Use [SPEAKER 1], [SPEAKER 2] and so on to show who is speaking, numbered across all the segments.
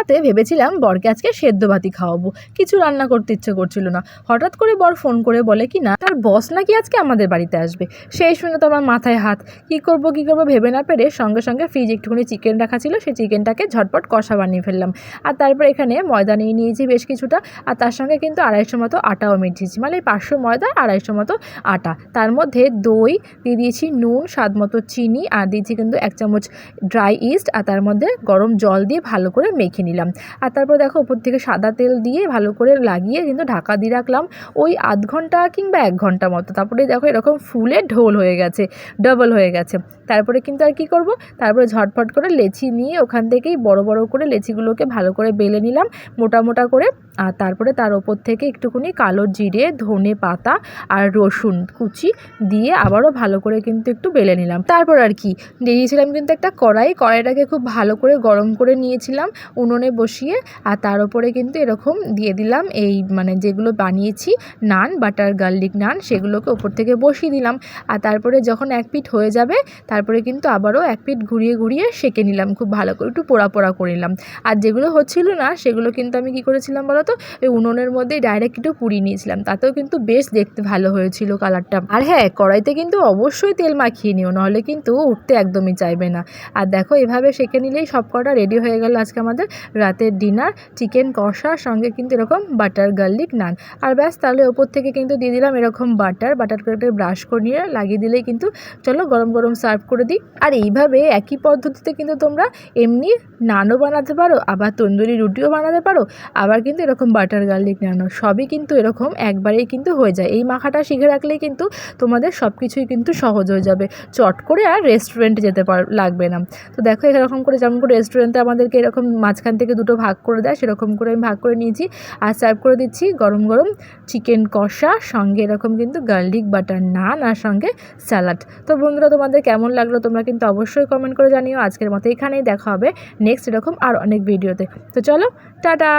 [SPEAKER 1] দেখাতে ভেবেছিলাম বরকে আজকে সেদ্ধ ভাতি খাওয়াবো। কিছু রান্না করতে ইচ্ছে করছিল না। হঠাৎ করে বর ফোন করে বলে, কি না, তার বস নাকি আজকে আমাদের বাড়িতে আসবে? সেই শুনে তো আমার মাথায় হাত। কি করব কি করব ভেবে না পেরে সঙ্গে সঙ্গে ফ্রিজ একটুখানি চিকেন রাখা ছিল, সেই চিকেনটাকে ঝটপট কষা বানিয়ে ফেললাম। আর তারপর এখানে ময়দা নিয়ে নিয়েছি বেশ কিছুটা, আর তার সঙ্গে কিন্তু আড়াইশো মতো আটাও মিটিয়েছি মানে পাঁচশো ময়দা, আড়াইশো মতো আটা। তার মধ্যে দই, দিয়ে দিয়েছি নুন, স্বাদ মতো চিনি, আর দিয়েছি কিন্তু এক চামচ ড্রাই ইস্ট আর তার মধ্যে গরম জল দিয়ে ভালো করে মেখে নিলাম। আর তারপর দেখো উপর থেকে সাদা তেল দিয়ে ভালো করে লাগিয়ে কিন্তু ঢাকা দিয়ে রাখলাম ওই আধ ঘণ্টা কিংবা এক ঘণ্টা মতো। তারপরে দেখো এরকম ফুলে ঢোল হয়ে গেছে ডবল হয়ে গেছে। তারপরে কিন্তু আর কি করব? তারপরে ঝটফট করে লেচি নিয়ে ওখান থেকেই বড় বড় করে লেচিগুলোকে ভালো করে বেলে নিলাম মোটা মোটা করে। আর তারপরে তার ওপর থেকে একটুখানি কালো জিরে, ধনে পাতা আর রসুন কুচি দিয়ে আবারও ভালো করে কিন্তু একটু বেলে নিলাম। তারপর আর কি দিয়েছিলাম কিন্তু একটা কড়াই। কড়াইটাকে খুব ভালো করে গরম করে নিয়েছিলাম। উনুনে বসিয়ে, আর তার উপরে কিন্তু এরকম দিয়ে দিলাম এই মানে যেগুলো বানিয়েছি, নান, বাটার, গার্লিক নান, সেগুলোকে ওপর থেকে বসিয়ে দিলাম। আর তারপরে যখন এক পিঠ হয়ে যাবে, তারপরে কিন্তু আবারও এক পিঠ ঘুরিয়ে ঘুরিয়ে সেঁকে নিলাম, খুব ভালো করে একটু পোড়া পোড়া করে নিলাম। আর যেগুলো হচ্ছিল না, সেগুলো কিন্তু আমি কি করেছিলাম বলো তো, ওই উনুনের মধ্যে ডাইরেক্ট একটু পুড়িয়ে নিয়েছিলাম। তাতেও কিন্তু বেশ দেখতে ভালো হয়েছিল কালারটা আর হ্যাঁ কড়াইতে কিন্তু অবশ্যই তেল মাখিয়ে নিও, নাহলে কিন্তু উঠতে একদমই চাইবে না। আর দেখো, এভাবে সেঁকে নিলেই সব কটা রেডি হয়ে গেল আজকে আমাদের রাতের ডিনার, চিকেন কষার সঙ্গে কিন্তু এরকম বাটার গার্লিক নান। আর ব্যাস, তাহলে ওপর থেকে কিন্তু দিয়ে দিলাম এরকম বাটার। বাটার করে ব্রাশ করে নিয়ে লাগিয়ে দিলেই কিন্তু চলো গরম গরম সার্ভ করে দিই। আর এইভাবে একই পদ্ধতিতে কিন্তু তোমরা এমনি নানও বানাতে পারো, আবার তন্দুরি রুটিও বানাতে পারো, আবার কিন্তু এরকম বাটার গার্লিক নানও। সবই কিন্তু এরকম একবারেই কিন্তু হয়ে যায়। এই মাখাটা শিখে রাখলেই কিন্তু তোমাদের সব কিছুই কিন্তু সহজ হয়ে যাবে। চট করে আর রেস্টুরেন্টে যেতে পার, লাগবে না। তো দেখো এরকম করে যেমন করে রেস্টুরেন্টে আমাদেরকে এরকম মাঝখান থেকে দুটো ভাগ করে দেয়, সেরকম করে আমি ভাগ করে নিয়েছি। আর সার্ভ করে দিচ্ছি গরম গরম চিকেন কষা, সঙ্গে এরকম কিন্তু গার্লিক বাটার নান আর সঙ্গে স্যালাড তো বন্ধুরা, তোমাদের কেমন লাগল তোমরা কিন্তু অবশ্যই কমেন্ট করে জানিও। আজকের মতো এখানেই দেখা হবে নেক্সট এরকম আর অনেক ভিডিওতে তো চলো, টাটা!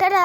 [SPEAKER 2] টাটা!